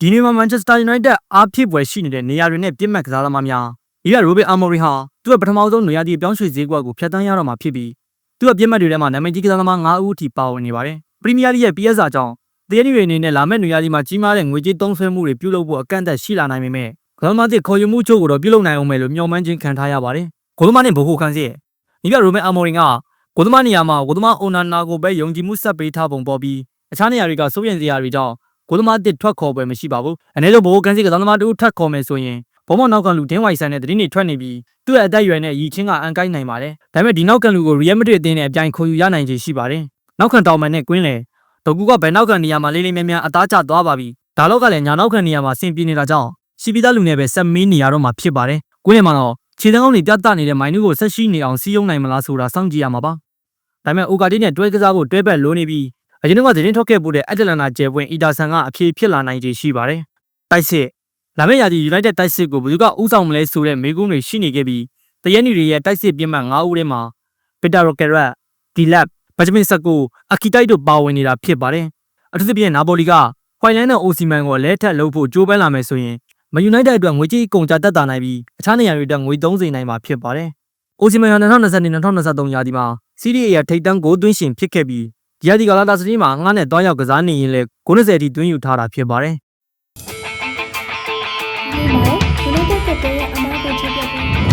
ဒီနေ့မှာ Manchester United အားဖြစ်ပွဲရှိနေတဲ့နေရာတွေနဲ့ပြစ်မှတ်ကစားသမားများဒီက Robert Amorim ဟာသူ့ရဲ့ပထမဆုံးနေရာဒီပြောင်းရွှေ့ဈေးကွက်ကိုဖျက်ဆီးရတော့မှာဖြစ်ပြီးသူ့ရဲ့ပြစ်မှတ်တွေထဲမှာနာမည်ကြီးကစားသမား9ဦးအထိပါဝင်နေပါတယ်။ Premier League ရဲ့ PS အကြောင်းတရင်းတွေအနေနဲ့လာမယ့်နေရာဒီမှာကြီးမားတဲ့ငွေကြေးသုံးစွဲမှုတွေပြုလုပ်ဖို့အကန့်အသတ်ရှိလာနိုင်ပေမဲ့ကစားသမားတွေခေါ်ယူမှုချို့ကိုတော့ပြုလုပ်နိုင်အောင်မယ်လို့မျှော်မှန်းခြင်းခံထားရပါတယ်။ဂိုးသမားနဲ့ဘိုးခိုခန်းစီရဲ့ဒီက Robert Amorim ကဂိုးသမားနေရာမှာဂိုးသမား Onana ကိုပဲယုံကြည်မှုဆက်ပေးထားပုံပေါ်ပြီးအခြားနေရာတွေကစိုးရိမ်စရာတွေကြောင့် ဂိုးသမားတစ်ထွက်ခေါ်ပွဲမရှိပါဘူး။အနေနဲ့ဘိုးခိုခန်းစီကစားသမားတို့ထပ်ခေါ်မယ်ဆိုရင်ဘုံမောက်နောက်ကန်လူဒင်းဝိုင်ဆန်တဲ့တရင်တွေထွက်နေပြီးသူ့ရဲ့အသက်အရွယ်နဲ့ရည်ချင်းကအန်ကိုင်းနိုင်ပါတယ်။ဒါပေမဲ့ဒီနောက်ကန်လူကို Real Madrid အသင်းနဲ့အပြိုင်ခေါ်ယူရနိုင်ခြေရှိပါတယ်။နောက်ခံတောင်မန်နဲ့ကွင်းလေဒကူကဘယ်နောက်ကန်နေရာမှာလေးလေးမြန်းမြန်းအသားကျသွားပါပြီ။ဒါတော့ကလည်းညာနောက်ကန်နေရာမှာဆင်ပြေနေတာကြောင့်စီပီသားလူနဲ့ပဲဆက်မင်းနေရတော့မှာဖြစ်ပါတယ်။ကွင်းလေမှာတော့ခြေတန်းကောင်းတွေပြတ်နေတဲ့မိုင်းနူးကိုဆက်ရှိနေအောင်စီးယုံနိုင်မလားဆိုတာစောင့်ကြည့်ရမှာပါ။ဒါပေမဲ့အိုကာတီနဲ့တွဲကစားဖို့တွဲဘက်လိုနေပြီး အရင်ကသတင်းထုတ်ခဲ့ပို့တဲ့အက်တလန်နာကျယ်ပွင့်အီတာဆန်ကအဖြေဖြစ်လာနိုင်ခြေရှိပါတယ်။တိုက်စစ်လာမယ့်ရာသီ United တိုက်စစ်ကိုဘယ်သူကဥဆောင်မလဲဆိုတဲ့မေးခွန်းတွေရှိနေခဲ့ပြီးတရက်နီတွေရဲ့တိုက်စစ်ပြင်းမှတ်၅ဦးထဲမှာပီတာရိုကယ်ရက်ဒီလပ်ဘဂျမင်ဆက်ကိုအကီတိုက်တို့ပါဝင်နေတာဖြစ်ပါတယ်။အထူးသဖြင့်နာပိုလီကခွိုင်လန်နဲ့အိုစီမန်ကိုအလဲထက်လုပ်ဖို့ကြိုးပမ်းလာမယ်ဆိုရင်မယူနိုက်တက်အတွက်ငွေကြေးကုန်ကျတက်တာနိုင်ပြီးအခြားနေရာတွေအတွက်ငွေသုံးစေနိုင်မှာဖြစ်ပါတယ်။အိုစီမန်က2020-2023ရာသီမှာစီးရီးရဲ့ထိပ်တန်းဂိုးသွင်းရှင်ဖြစ်ခဲ့ပြီး ဒီရာသီကလာတာစတီးမှာငှားနဲ့တွားရောက်ကစားနေရင်လည်းဂိုး20အထိသွင်းယူထားတာဖြစ်ပါတယ်။ဒီမှာ United ကတည်းကအမားကိုချပြပြီး And Liverpool score!